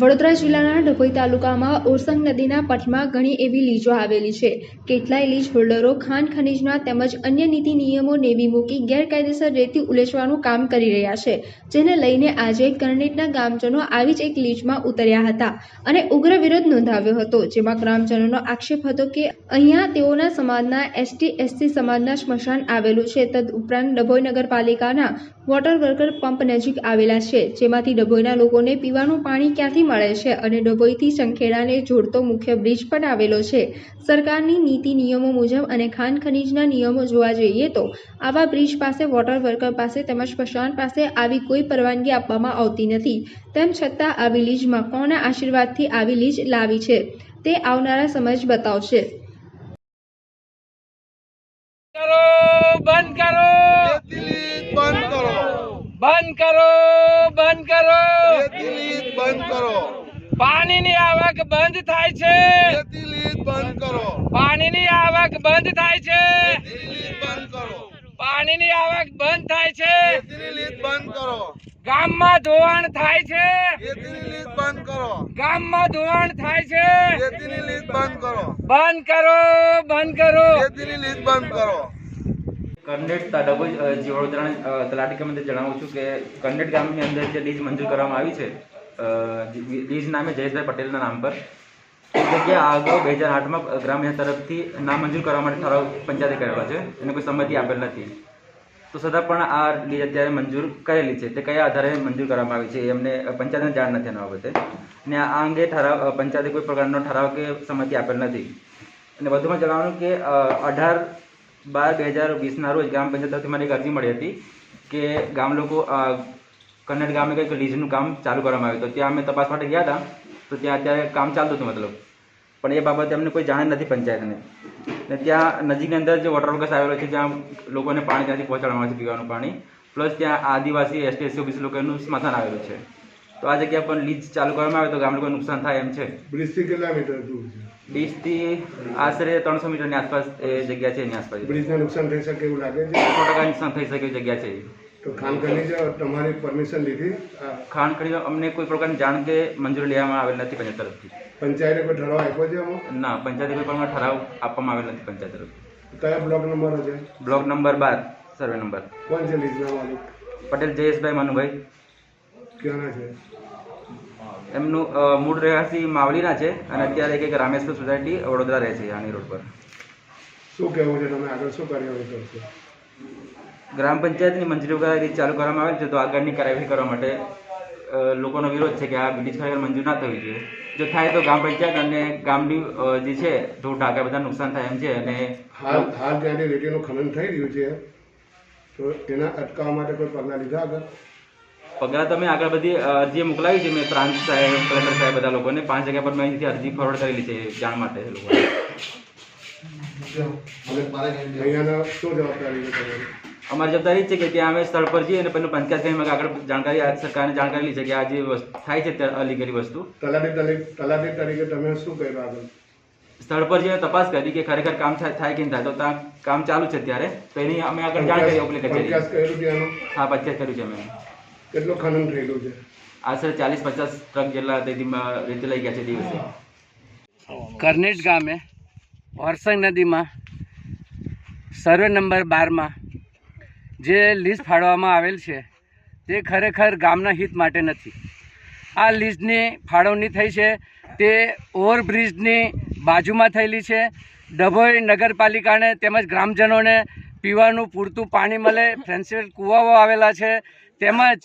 વડોદરા જિલ્લાના ડભોઈ તાલુકામાં ઓરસંગ નદીના પટમાં ઘણી એવી લીજો આવેલી છે. કેટલાય લીજ હોલ્ડરો ખાણ ખનીજના તેમજ અન્ય નીતિ નિયમો નેવી મૂકી ગેરકાયદેસર રેતી ઉલેચવાનું કામ કરી રહ્યા છે, જેને લઈને આજે કરણીટના ગ્રામજનો આવી જ એક લીજમાં ઉતર્યા હતા અને ઉગ્ર વિરોધ નોંધાવ્યો હતો, જેમાં ગ્રામજનોનો આક્ષેપ હતો કે અહીંયા તેઓના સમાજના એસટી, એસસી સમાજના સ્મશાન આવેલું છે તદ ઉપરાંત ડભોઈ નગરપાલિકાના વોટર વર્કર પંપ નજીક આવેલા છે, જેમાંથી ડભોઈના લોકોને પીવાનું પાણી ક્યાંથી મળે છે અને ડભોઈથી સંખેડાને જોડતો મુખ્ય બ્રિજ પણ આવેલો છે. સરકારની નીતિ નિયમો મુજબ અને ખાન ખનીજના નિયમો જોવા જઈએ તો આવા બ્રિજ પાસે વોટર વર્કર પાસે તેમજ સ્મશાન પાસે આવી કોઈ પરવાનગી આપવામાં આવતી નથી. તેમ છતાં આવી લીજમાં કોના આશીર્વાદથી આવી લીજ લાવી છે તે આવનારા સમય બતાવશે. બંધ કરો બંધ કરો. બંધ કરો બંધ કરો દિલ્હી બંધ કરો પાણીની આવક બંધ થાય છે. બંધ કરો. પાણીની આવક બંધ થાય છે. બંધ કરો. પાણીની આવક બંધ થાય છે. બંધ કરો. ગામમાં ધોવાણ થાય છે. બંધ કરો. ગામમાં ધોવાણ થાય છે. બંધ કરો. બંધ કરો બંધ કરો. બંધ કરો. વડોદરાના તલાટી કમિટી જણાવું છું કે કંડેટ ગામની અંદર જે લીઝ મંજૂર કરવામાં આવી છે અ, નામે જયેશભાઈ પટેલના નામ પર. એ જગ્યા અગાઉ બે હજાર આઠમાં ગ્રામ્ય તરફથી નામ મંજૂર કરવા માટે ઠરાવ પંચાયતે કરેલો છે. એને કોઈ સંમતિ આપેલ નથી. તો છતાં પણ આ લીજ અત્યારે મંજૂર કરેલી છે. તે કયા આધારે મંજૂર કરવામાં આવી છે એમને પંચાયતને જાણ નથી એના બાબતે. અને આ અંગે ઠરાવ પંચાયતે કોઈ પ્રકારનો ઠરાવ કે સંમતિ આપેલ નથી. અને વધુમાં જણાવવાનું કે અઢાર બાર બે હજાર વીસના રોજ ગ્રામ પંચાયત તરફથી મને એક અરજી મળી હતી કે ગામ લોકો કન્નડ ગામે કંઈક લીઝનું કામ ચાલુ કરવામાં આવ્યું તો ત્યાં અમે તપાસ માટે ગયા હતા. તો ત્યાં અત્યારે કામ ચાલતું હતું મતલબ. પણ એ બાબતે અમને કોઈ જાણ નથી પંચાયતને. ને ત્યાં નજીકની અંદર જે વોટર વર્કર્સ આવેલો છે જ્યાં લોકોને પાણી ત્યાંથી પહોંચાડવામાં આવે છે પીવાનું પાણી. પ્લસ ત્યાં આદિવાસી એસટી એસસી ઓબીસી લોકોનું સ્મશાન આવેલું છે. તો આ જગ્યા પર લીઝ ચાલુ કરવામાં આવે તો ગામ લોકોને નુકસાન થાય એમ છે. બ્રિજથી કેટલા મીટર દૂર છે? બીસથી આશરે ત્રણસો મીટરની આસપાસ એ જગ્યા છે એની આસપાસ. બ્રિજને નુકસાન થઈ શકે એવું લાગે છે? સો ટકા નુકસાન થઈ શકે જગ્યા છે. તો ખાન ખનીજ તમારી પરમિશન લીધી? ખાણ ખરીદવા અમને કોઈ પ્રકારની જાણ કે મંજૂરી લેવામાં આવેલ નથી પંચાયત તરફથી. પંચાયતે કોઈ ઠરાવ આપ્યો છે આમાં? ના પંચાયતે કોઈ પ્રકારનો ઠરાવ આપવામાં આવેલ નથી પંચાયત તરફથી. કયા બ્લોક નંબર છે? બ્લોક નંબર બાર સર્વે નંબર. કોણ છે લીઝના માલિક? પટેલ જયેશભાઈ માનુભાઈ. ક્યાંના છે? એમનું મૂળ રહેવાસી માવલીના છે અને અત્યારે એક એક રામેશ્વર સોસાયટી વડોદરા રહે છે આની રોડ પર. શું કહેવું છે? તમે આગળ શું કાર્યવાહી કરશો? ગ્રામ પંચાયતની મંજૂરી વગર રીત ચાલુ કરવામાં આવે છે તો આગળની કાર્યવાહી કરવા માટે લોકોનો વિરોધ છે કે આ બ્રિજ ખરેખર મંજૂર ના થવી જોઈએ. જો થાય તો ગ્રામ પંચાયત અને ગામની જે છે ધૂળ ઢાકા બધા નુકસાન થાય એમ છે અને હાલ હાલ ત્યાંથી રેટીનું ખનન થઈ રહ્યું છે તો એના અટકાવવા માટે કોઈ પગલાં લીધા આગળ? પગલાં તમે આગળ બધી અરજી મોકલાવી છે. મેં પ્રાંત સાહેબ કલેક્ટર સાહેબ બધા લોકોને પાંચ જગ્યા પર મેં અહીંથી અરજી ફોરવર્ડ કરેલી છે જાણ માટે લોકો લોકોને. અહીંયાના શું જવાબદારી છે અમારી જવાબદારી છે કે ત્યાં અમે સ્થળ પર જઈએ અને પેલું પંચાયત કરીને આગળ જાણકારી સરકારને જાણકારી કરેલી છે કે આ જે થાય છે તે અલીગલી વસ્તુ. તલાટી તલાટી તરીકે તમે શું કર્યું આગળ? સ્થળ પર જઈને તપાસ કરી કે ખરેખર કામ થાય કે નહીં થાય. તો ત્યાં કામ ચાલુ છે ત્યારે તો એની અમે આગળ જાણ કરી ઓપલી કચેરી હા પંચાયત કર્યું છે અમે. કેટલું ખનન થયેલું છે? આશરે ચાલીસ પચાસ ટ્રક જેટલા રીતે લઈ ગયા છે દિવસે. કરનેટ ગામે ઓરસંગ નદીમાં સર્વે નંબર બારમાં જે લીઝ ફાળવવામાં આવેલ છે, તે ખરેખર ગામના હિત માટે નથી. આ લીઝની ફાળવણી થઈ છે, તે ઓવરબ્રિજની બાજુમાં થયેલી છે. ડભોઈ નગરપાલિકાને તેમજ ગ્રામજનોને પીવાનું પૂરતું પાણી મળે ફેન્સી કૂવાઓ આવેલા છે, તેમજ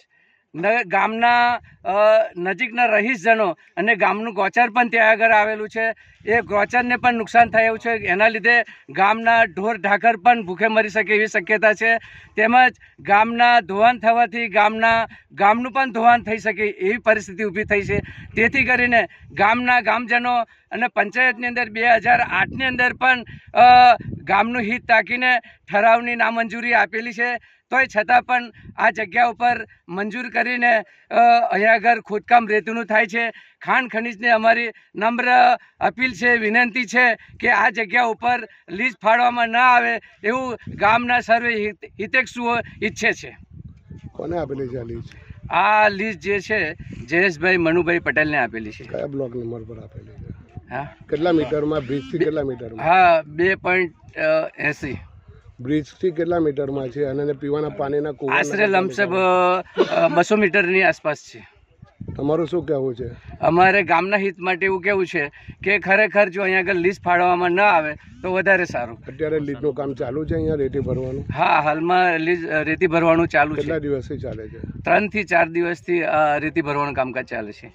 ગામના નજીકના રહીશજનો અને ગામનું ગોચર પણ ત્યાં આગળ આવેલું છે. એ ગોચરને પણ નુકસાન થાય એવું છે. એના લીધે ગામના ઢોર ઢાકર પણ ભૂખે મરી શકે એવી શક્યતા છે. તેમજ ગામના ધોવાણ થવાથી ગામના ગામનું પણ ધોવાણ થઈ શકે એવી પરિસ્થિતિ ઊભી થઈ છે. તેથી કરીને ગામના ગામજનો અને પંચાયતની અંદર બે હજાર આઠની અંદર પણ ગામનું હિત તાકીને ઠરાવની નામંજૂરી આપેલી છે. તોય છતાં પણ આ જગ્યા ઉપર મંજૂર કરીને અ, અહીંયા આગળ ખોદકામ રેતીનું થાય છે. ખાણ ખનીજને અમારી નમ્ર અપીલ છે વિનંતી છે કે આ જગ્યા ઉપર લીઝ ફાળવામાં ન આવે એવું ગામના સર્વે હિત- હિતેક્ષુઓ ઈચ્છે છે. કોને આપેલી છે આ લીઝ? આ લીઝ જે છે જયેશભાઈ મનુભાઈ પટેલને આપેલી છે. કયા બ્લોક નંબર પર આપેલી છે? હા. કેટલા મીટરમાં? બ્રિજથી કેટલા મીટરમાં? હા બે પોઈન્ટ એંસી. બ્રિજથી કેટલા મીટરમાં છે? અને પીવાના પાણીના કુવા આશરે લમસબ બસો મીટરની આસપાસ છે. તમારું શું કહેવું છે? અમારે ગામના હિત માટે એવું કેવું છે કે ખરેખર જો અહીંયા આગળ લીઝ ફાળવવામાં ન આવે તો વધારે સારું. અત્યારે લીઝનું કામ ચાલુ છે અહીંયા રેતી ભરવાનું? હા હાલમાં લીઝ રેતી ભરવાનું ચાલુ છે. કેટલા દિવસથી ચાલે છે? ત્રણથી ચાર દિવસથી રેતી ભરવાનું કામકાજ ચાલે છે.